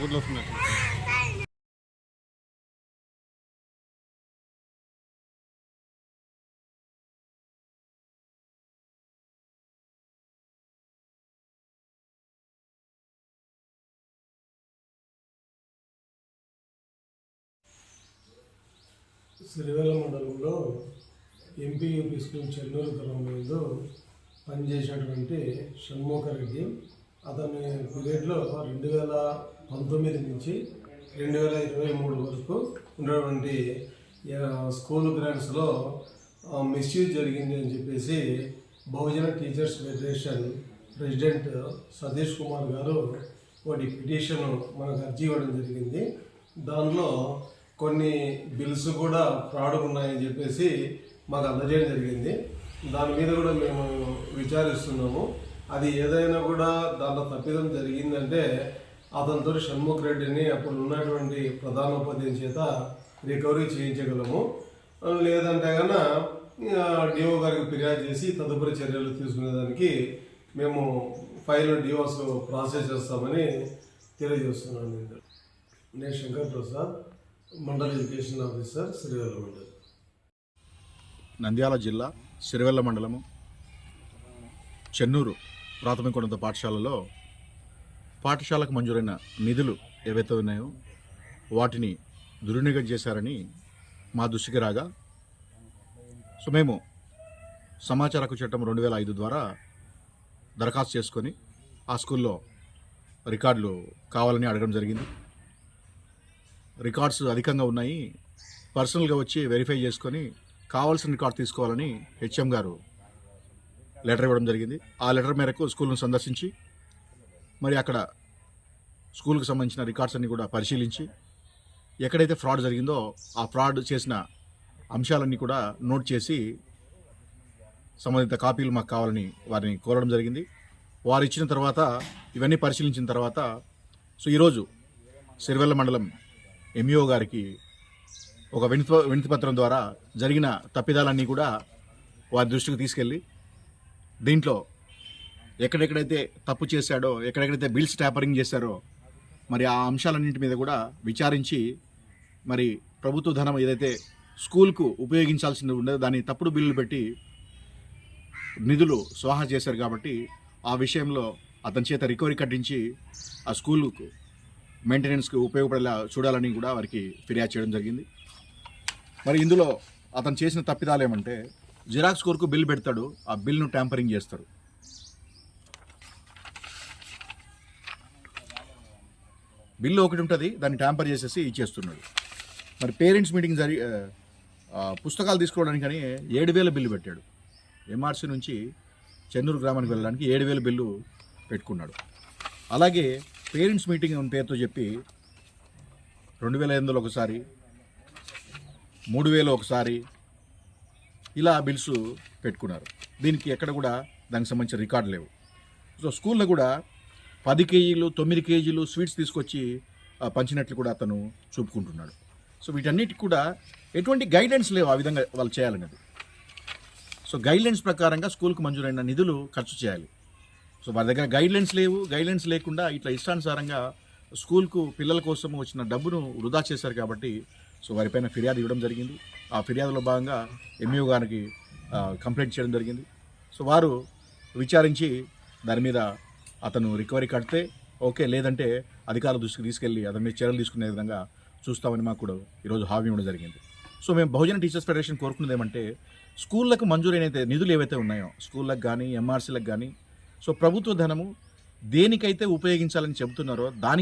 గుడ్లు వస్తున్నట్టు సిరివెల మండలంలో ఎంపీ తీసుకుని స్కూల్ చెన్నూరు గ్రామంలో పనిచేసేటువంటి షణ్ముఖ రెడ్డి అతని పీరియడ్లో రెండు వేల పంతొమ్మిది నుంచి రెండు వేల ఇరవై మూడు వరకు ఉన్నటువంటి స్కూల్ గ్రాంట్స్లో మిస్యూజ్ జరిగింది అని చెప్పేసి Bahujan teachers federation president Satish Kumar garu వాటి పిటిషన్ మనకు అర్జీ ఇవ్వడం జరిగింది. దానిలో కొన్ని బిల్స్ కూడా ఫ్రాడ్ ఉన్నాయని చెప్పేసి మాకు అందజేయడం జరిగింది. దాని మీద కూడా మేము విచారిస్తున్నాము. అది ఏదైనా కూడా దాంట్లో తప్పిదం జరిగిందంటే అతనితో షణ్ముఖ్ రెడ్డిని అప్పుడు ఉన్నటువంటి ప్రధానోపాధ్యాయుని చేత రికవరీ చేయించగలము. లేదంటే కనుక డిఓ గారికి ఫిర్యాదు చేసి తదుపరి చర్యలు తీసుకునేదానికి మేము ఫైల్ డిఓస్ ప్రాసెస్ చేస్తామని తెలియజేస్తున్నాను నేను. నేను శంకర్ ప్రసాద్ మండల్ ఎడ్యుకేషన్ ఆఫీసర్ శ్రీవెల్ల మండల్. నంద్యాల జిల్లా సిరివెల్ల మండలము చెన్నూరు. ప్రాథమికోన్నత పాఠశాలలో పాఠశాలకు మంజూరైన నిధులు ఏవైతే ఉన్నాయో వాటిని దుర్వినియోగం చేశారని మా దృష్టికి రాగా సో మేము సమాచార హక్కు చట్టం రెండు వేల ఐదు ద్వారా దరఖాస్తు చేసుకొని ఆ స్కూల్లో రికార్డులు కావాలని అడగడం జరిగింది. రికార్డ్స్ అధికంగా ఉన్నాయి. పర్సనల్గా వచ్చి వెరిఫై చేసుకొని కావాల్సిన రికార్డ్ తీసుకోవాలని హెచ్ఎం గారు లెటర్ ఇవ్వడం జరిగింది. ఆ లెటర్ మేరకు స్కూల్ను సందర్శించి మరి అక్కడ స్కూల్కి సంబంధించిన రికార్డ్స్ అన్ని కూడా పరిశీలించి ఎక్కడైతే ఫ్రాడ్ జరిగిందో ఆ ఫ్రాడ్ చేసిన అంశాలన్నీ కూడా నోట్ చేసి సంబంధిత కాపీలు మాకు కావాలని వారిని కోరడం జరిగింది. వారు ఇచ్చిన తర్వాత ఇవన్నీ పరిశీలించిన తర్వాత సో ఈరోజు సిరివెల్ల మండలం ఎంఈఓ గారికి ఒక వినతి వినతిపత్రం ద్వారా జరిగిన తప్పిదాలన్నీ కూడా వారి దృష్టికి తీసుకెళ్ళి దీంట్లో ఎక్కడెక్కడైతే తప్పు చేశాడో ఎక్కడెక్కడైతే బిల్స్ ట్యాపరింగ్ చేశారో మరి ఆ అంశాలన్నింటి మీద కూడా విచారించి మరి ప్రభుత్వ ధనం ఏదైతే స్కూల్కు ఉపయోగించాల్సింది ఉండదో దాన్ని తప్పుడు బిల్లులు పెట్టి నిధులు స్వాహా చేశారు కాబట్టి ఆ విషయంలో అతని చేత రికవరీ కట్టించి ఆ స్కూల్కు మెయింటెనెన్స్కి ఉపయోగపడేలా చూడాలని కూడా వారికి ఫిర్యాదు చేయడం జరిగింది. మరి ఇందులో అతను చేసిన తప్పిదాలు ఏమంటే జిరాక్స్ కొరకు బిల్ పెడతాడు ఆ బిల్ను ట్యాంపరింగ్ చేస్తారు బిల్లు ఒకటి ఉంటుంది దాన్ని ట్యాంపర్ చేసేసి ఇచ్చేస్తున్నాడు. మరి పేరెంట్స్ మీటింగ్ జరి పుస్తకాలు తీసుకోవడానికి కానీ ఏడు వేల బిల్లు పెట్టాడు. ఎంఆర్సీ నుంచి చెన్నూరు గ్రామానికి వెళ్ళడానికి ఏడు వేల బిల్లు పెట్టుకున్నాడు. అలాగే పేరెంట్స్ మీటింగ్ అని పేరుతో చెప్పి రెండు వేల ఎనిమిదిలో ఒకసారి మూడు వేలు ఒకసారి ఇలా బిల్స్ పెట్టుకున్నారు. దీనికి ఎక్కడ కూడా దానికి సంబంధించిన రికార్డు లేవు. సో స్కూల్లో కూడా పది కేజీలు తొమ్మిది కేజీలు స్వీట్స్ తీసుకొచ్చి పంచినట్లు కూడా అతను చూపుకుంటున్నాడు. సో వీటన్నిటికి కూడా ఎటువంటి గైడెన్స్ లేవు ఆ విధంగా వాళ్ళు చేయాలనేది. సో గైడ్లైన్స్ ప్రకారంగా స్కూల్కి మంజూరైన నిధులు ఖర్చు చేయాలి. సో వారి దగ్గర గైడ్లైన్స్ లేవు. గైడ్లైన్స్ లేకుండా ఇట్లా ఇష్టానుసారంగా స్కూల్కు పిల్లల కోసం వచ్చిన డబ్బును వృధా చేశారు కాబట్టి సో వారిపైన ఫిర్యాదు ఇవ్వడం జరిగింది. ఆ ఫిర్యాదులో భాగంగా ఎంఈఓ గారికి కంప్లైంట్ చేయడం జరిగింది. సో వారు విచారించి దాని మీద అతను రికవరీ కడితే ఓకే లేదంటే అధికారుల దృష్టికి తీసుకెళ్ళి అతని మీద చర్యలు తీసుకునే విధంగా చూస్తామని మాకు కూడా ఈరోజు హామీ ఇవ్వడం జరిగింది. సో మేము బహుజన టీచర్స్ ఫెడరేషన్ కోరుకున్నది ఏమంటే స్కూళ్ళకు మంజూరైన నిధులు ఏవైతే ఉన్నాయో స్కూళ్ళకు కానీ ఎంఆర్సీలకు కానీ సో ప్రభుత్వ ధనము దేనికైతే ఉపయోగించాలని చెబుతున్నారో దానికి